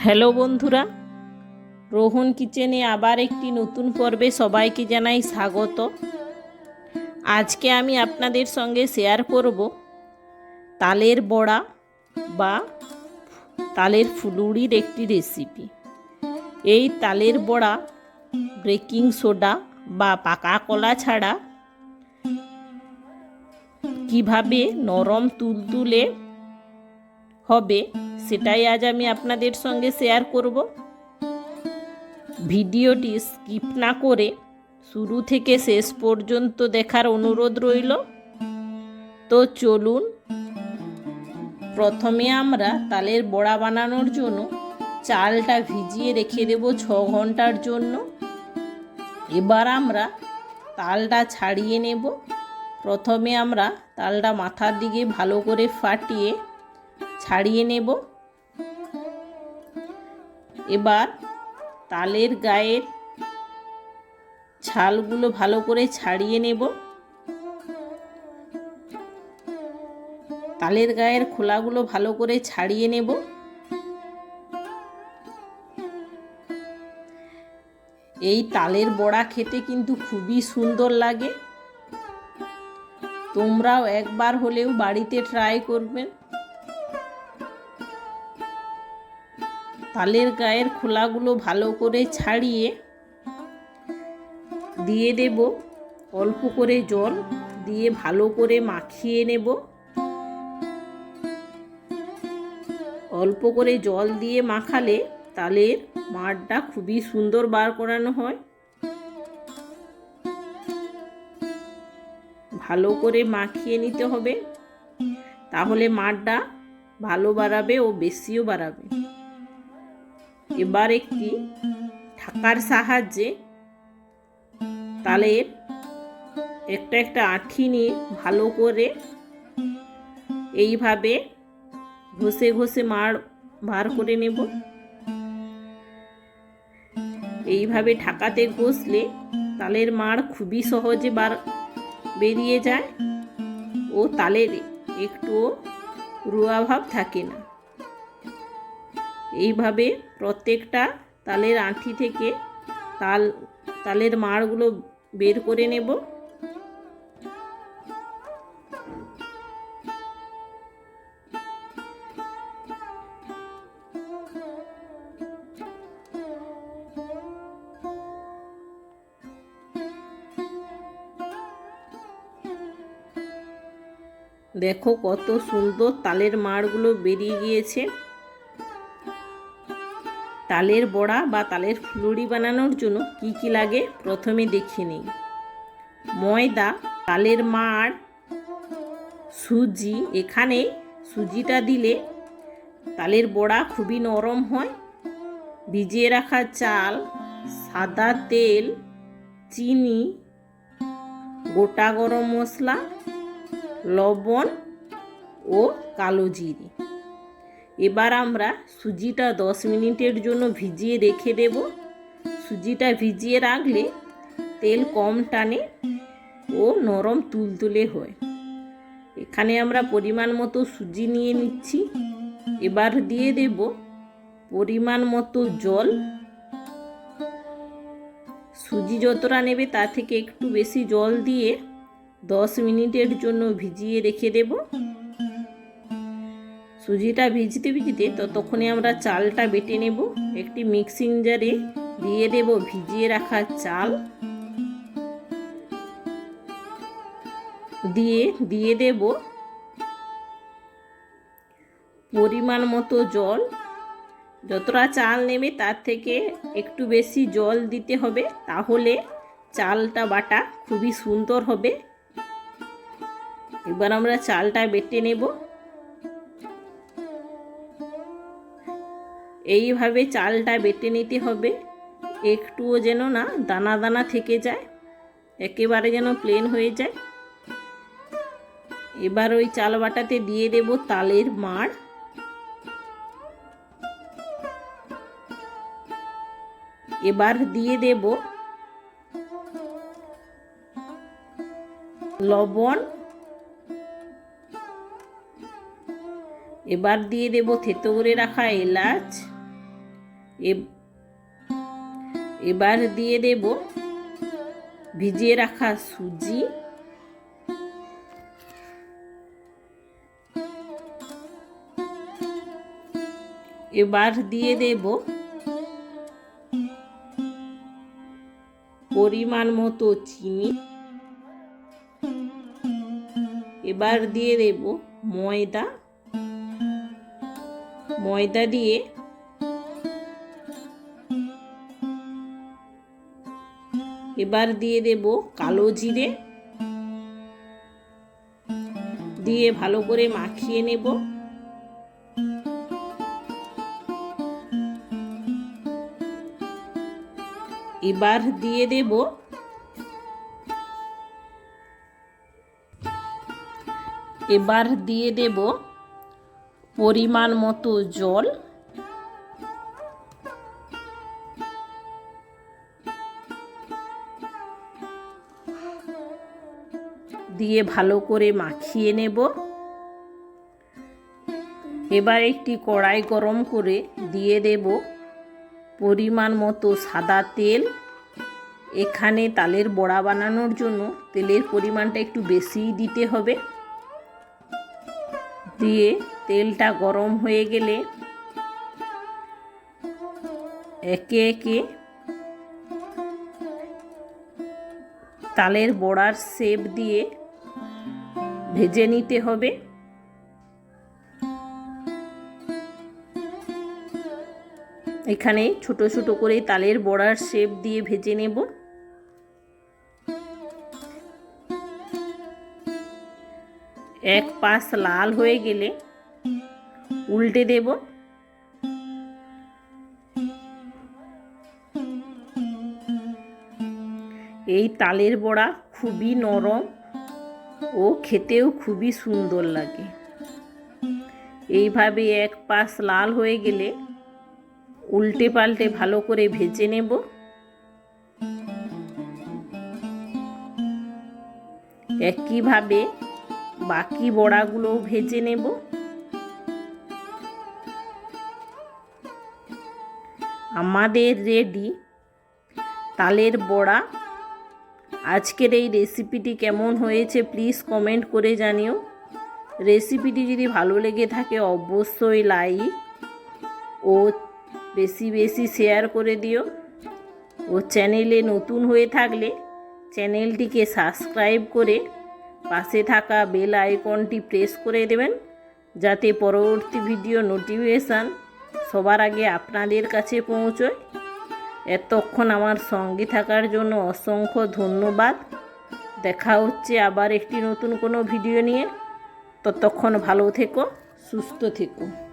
Hello বন্ধুরা, রোহন কিচেনে আবার একটি নতুন পর্বে সবাইকে জানাই স্বাগত। আজকে আমি আপনাদের সঙ্গে শেয়ার করব তালের বড়া বা তালের ফুলুরির একটি রেসিপি এই তালের বড়া বেকিং সোডা বা পাকা কলা ছাড়া কীভাবে নরম তুলতুলে হবে সেটাই আজ আমি আপনাদের সঙ্গে শেয়ার করব। ভিডিওটি স্কিপ না করে শুরু থেকে শেষ পর্যন্ত দেখার অনুরোধ রইল। তো চলুন, প্রথমে আমরা তালের বড়া বানানোর জন্য চালটা ভিজিয়ে রেখে দেব ছ ঘণ্টার জন্য। এবার আমরা তালটা ছাড়িয়ে নেব। প্রথমে আমরা তালটা মাথার দিকে ভালো করে ফাটিয়ে ছাড়িয়ে নেব। এবার তালের গায়ের ছালগুলো ভালো করে ছাড়িয়ে নেব। তালের গায়ের খোলাগুলো ভালো করে ছাড়িয়ে নেব। এই তালের বড়া খেতে কিন্তু খুবই সুন্দর লাগে। তোমরাও একবার হলেও বাড়িতে ট্রাই করবেন তালের গায়ের খোলাগুলো ভালো করে ছাড়িয়ে দিয়ে দেব। অল্প করে জল দিয়ে ভালো করে মাখিয়ে নেব। অল্প করে জল দিয়ে মাখালে তালের মাড়টা খুবই সুন্দর বার করানো হয়। ভালো করে মাখিয়ে নিতে হবে। তাহলে মাড়টা ভালো বাড়াবে ও বেশিও বাড়াবে। এবার একটি ঢাকার সাহায্যে তালের একটা একটা আঠি নিয়ে ভালো করে এইভাবে ঘষে ঘষে মাড় বার করে নেব। এইভাবে ঢাকাতে ঘষলে তালের মাড় খুবই সহজে বার, বেরিয়ে যায় ও তালের একটুও রুয়াভাব থাকে না। এইভাবে প্রত্যেকটা তালের আঁঠি থেকে তাল, তালের মাড়গুলো বের করে নেব। দেখো কত সুন্দর তালের মাড়গুলো বেরিয়ে গিয়েছে। তালের বড়া বা তালের ফুলুরি বানানোর জন্য কি কি লাগে প্রথমে দেখে নিই। ময়দা, তালের মাড়, সুজি। এখানে সুজিটা দিলে তালের বড়া খুবই নরম হয়। ভিজিয়ে রাখা চাল, সাদা তেল, চিনি, গোটা গরম মশলা, লবণ ও কালো জিরে। এবার আমরা সুজিটা দশ মিনিটের জন্য ভিজিয়ে রেখে দেব। সুজিটা ভিজিয়ে রাখলে তেল কম টানে ও নরম তুলতুলে হয়। এখানে আমরা পরিমাণ মতো সুজি নিয়ে নিচ্ছি। এবার দিয়ে দেব পরিমাণ মতো জল। সুজি যতটা নেবে তার থেকে একটু বেশি জল দিয়ে দশ মিনিটের জন্য ভিজিয়ে রেখে দেবো। সুজিটা ভিজতে ভিজতে ততক্ষণে আমরা চালটা বেটে নেব। একটি মিক্সিং জারে দিয়ে দেব ভিজিয়ে রাখা চাল। দিয়ে দিয়ে দেব পরিমাণ মতো জল। যতটা চাল নেবে তার থেকে একটু বেশি জল দিতে হবে, তাহলে চালটা বাটা খুবই সুন্দর হবে। এবার আমরা চালটা বেটে নেব। এইভাবে চালটা বেটে নিতে হবে। একটুও যেন না দানা দানা থেকে যায়, একেবারে যেন প্লেন হয়ে যায়। এবার ওই চাল বাটাতে দিয়ে দেব তালের মাড়। এবার দিয়ে দেব লবণ। এবার দিয়ে দেব থেতো করে রাখা এলাচ। এবার দিয়ে দেব ভিজিয়ে রাখা সুজি। এবার দিয়ে দেব পরিমাণ মতো চিনি। এবার দিয়ে দেব ময়দা। ময়দা দিয়ে এবার দিয়ে দেব কালো জিরে। দিয়ে ভালো করে মাখিয়ে নেব। এবার দিয়ে দেব এবার দিয়ে দেব পরিমাণ মতো জল। দিয়ে ভালো করে মাখিয়ে নেব। এবার একটি কড়াই গরম করে দিয়ে দেব পরিমাণ মতো সাদা তেল। এখানে তালের বড়া বানানোর জন্য তেলের পরিমাণটা একটু বেশিই দিতে হবে। দিয়ে তেলটা গরম হয়ে গেলে একে একে তালের বড়ার শেপ দিয়ে ভেজে নিতে হবে। এখানে ছোট ছোট করে তালের বড়ার শেপ দিয়ে ভেজে নেব। এক পাশ লাল হয়ে গেলে উল্টে দেব। এই তালের বড়া খুবই নরম। ও খেতেও খুবই সুন্দর লাগে। এইভাবে এক পাশ লাল হয়ে গেলে উল্টে পাল্টে ভালো করে ভেজে নেব। একইভাবে বাকি বড়াগুলোও ভেজে নেব। আমাদের রেডি তালের বড়া আজকের এই রেসিপিটি কেমন হয়েছে প্লিজ কমেন্ট করে জানিও। রেসিপিটি যদি ভালো লেগে থাকে অবশ্যই লাইক ও বেশি বেশি শেয়ার করে দিও। ও চ্যানেলে নতুন হয়ে থাকলে চ্যানেলটিকে সাবস্ক্রাইব করে পাশে থাকা বেল আইকনটি প্রেস করে দেবেন, যাতে পরবর্তী ভিডিও নোটিফিকেশান সবার আগে আপনাদের কাছে পৌঁছয়। এতক্ষণ আমার সঙ্গী থাকার জন্য অসংখ্য ধন্যবাদ। দেখা হচ্ছে আবার একটি নতুন কোনো ভিডিও নিয়ে। ততক্ষণ ভালো থেকো, সুস্থ থেকো।